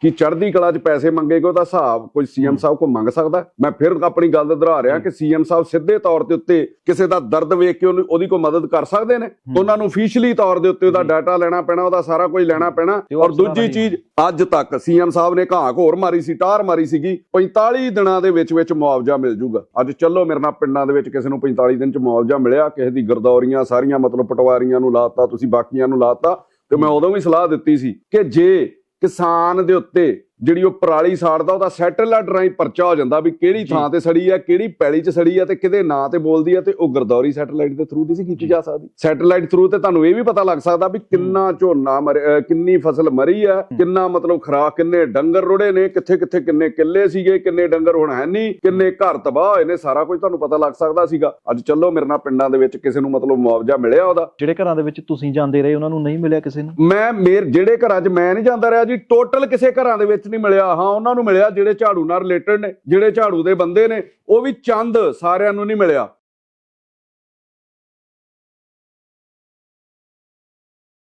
ਕਿ ਚੜ੍ਹਦੀ ਕਲਾ 'ਚ ਪੈਸੇ ਮੰਗੇਗਾ ਉਹਦਾ ਹਿਸਾਬ ਕੋਈ ਸੀਐਮ ਸਾਹਿਬ ਕੋ ਮੰਗ ਸਕਦਾ? ਮੈਂ ਫਿਰ ਆਪਣੀ ਗੱਲ ਦੁਹਰਾ ਰਿਹਾ ਕਿ ਸੀਐਮ ਸਾਹਿਬ ਸਿੱਧੇ ਤੌਰ ਦੇ ਉੱਤੇ ਕਿਸੇ ਦਾ ਦਰਦ ਵੇਖ ਕੇ ਉਹਨੂੰ ਉਹਦੀ ਕੋਈ ਮਦਦ ਕਰ ਸਕਦੇ ਨੇ। ਉਹਨਾਂ ਨੂੰ ਅਫੀਸ਼ੀਅਲੀ ਤੌਰ ਦੇ ਉੱਤੇ ਉਹਦਾ ਡਾਟਾ ਲੈਣਾ ਪੈਣਾ ਉਹਦਾ ਸਾਰਾ ਕੁਝ ਲੈਣਾ ਪੈਣਾ। ਤੇ ਔਰ ਦੂਜੀ ਚੀਜ਼ ਅੱਜ ਤੱਕ ਸੀਐਮ ਸਾਹਿਬ ਨੇ ਘਾਹ ਘੋਰ ਮਾਰੀ ਸੀ ਟਾਰ ਮਾਰੀ ਸੀਗੀ। 45 ਦਿਨਾਂ ਦੇ ਵਿੱਚ ਵਿੱਚ ਮੁਆਵਜ਼ਾ ਮਿਲ ਜੂਗਾ। ਅੱਜ ਚੱਲੋ ਮੇਰੇ ਨਾਲ ਪਿੰਡਾਂ ਦੇ ਵਿੱਚ ਕਿਸੇ ਨੂੰ 45 ਦਿਨ ਚ ਮੁਆਵਜ਼ਾ ਮਿਲਿਆ ਕਿਸੇ ਦੀ ਗਰਦੌਰੀਆਂ ਸਾਰੀਆਂ ਮਤਲਬ ਪਟਵਾਰੀਆਂ ਨੂੰ ਲਾਤਾ ਤੁਸੀਂ ਬਾਕੀਆਂ ਨੂੰ ਲਾਤਾ। ਤੇ ਮੈਂ ਉਦੋਂ ਵੀ ਸਲਾਹ ਦਿੱਤੀ ਸੀ ਕਿ ਜੇ ਕਿਸਾਨ ਦੇ ਉੱਤੇ ਜਿਹੜੀ ਉਹ ਪਰਾਲੀ ਸਾੜਦਾ ਉਹਦਾ ਸੈਟਲਾਈਟ ਰਾਹੀਂ ਪਰਚਾ ਹੋ ਜਾਂਦਾ ਵੀ ਕਿਹੜੀ। ਥਾਂ ਤੇ ਸੜੀ ਆ ਕਿਹੜੀ ਪੈਲੀ 'ਚ ਸੜੀ ਆ ਤੇ ਕਿਹਦੇ ਨਾਂ ਤੇ ਬੋਲਦੀ ਆ ਤੇ ਉਹ ਗਰਦੌਰੀ ਸੈਟਲਾਈਟ ਦੇ ਥਰੂ ਨਹੀਂ ਸੀ ਕੀਤੀ ਜਾ। ਸਕਦੀ। ਸੈਟਲਾਈਟ ਥਰੂ ਤੇ ਤੁਹਾਨੂੰ ਇਹ ਵੀ ਪਤਾ ਲੱਗ ਸਕਦਾ ਵੀ ਕਿੰਨਾ ਝੋਨਾ ਕਿੰਨੀ ਫਸਲ ਮਰੀ ਆ ਕਿੰਨਾ ਮਤਲਬ ਖਰਾਕ ਕਿੰਨੇ ਡੰਗਰ ਰੁੜੇ ਨੇ ਕਿੱਥੇ ਕਿੱਥੇ ਕਿੰਨੇ ਕਿੱਲੇ ਸੀਗੇ ਕਿੰਨੇ ਡੰਗਰ ਹੁਣ ਹੈ ਨਹੀਂ ਕਿੰਨੇ ਘਰ ਤਬਾਹ ਹੋਏ ਨੇ ਸਾਰਾ ਕੁਝ ਤੁਹਾਨੂੰ ਪਤਾ ਲੱਗ ਸਕਦਾ ਸੀਗਾ। ਅੱਜ ਚੱਲੋ ਮੇਰੇ ਨਾਲ ਪਿੰਡਾਂ ਦੇ ਵਿੱਚ ਕਿਸੇ ਨੂੰ ਮਤਲਬ ਮੁਆਵਜ਼ਾ ਮਿਲਿਆ ਉਹਦਾ। ਜਿਹੜੇ ਘਰਾਂ ਦੇ ਵਿੱਚ ਤੁਸੀਂ ਜਾਂਦੇ ਰਹੇ ਉਹਨਾਂ ਨੂੰ ਨਹੀਂ ਮਿਲਿਆ ਕਿਸੇ ਨੂੰ? ਮੈਂ ਮੇਰ ਜਿਹੜੇ ਘਰਾਂ 'ਚ ਮੈਂ ਨਹੀਂ ਜਾਂਦਾ ਰਿਹਾ ਜੀ ਟੋਟਲ ਕਿਸੇ ਘਰਾਂ ਦੇ ਵਿੱਚ ਨਹੀਂ ਮਿਲਿਆ। ਹਾਂ, ਉਹਨਾਂ ਨੂੰ ਮਿਲਿਆ, ਜਿਹੜੇ ਝਾੜੂ ਨਾਲ ਰਿਲੇਟਡ ਨੇ, ਜਿਹੜੇ ਝਾੜੂ ਦੇ ਬੰਦੇ ਨੇ, ਉਹ ਵੀ ਚੰਦ ਸਾਰਿਆਂ ਨੂੰ ਨਹੀਂ ਮਿਲਿਆ।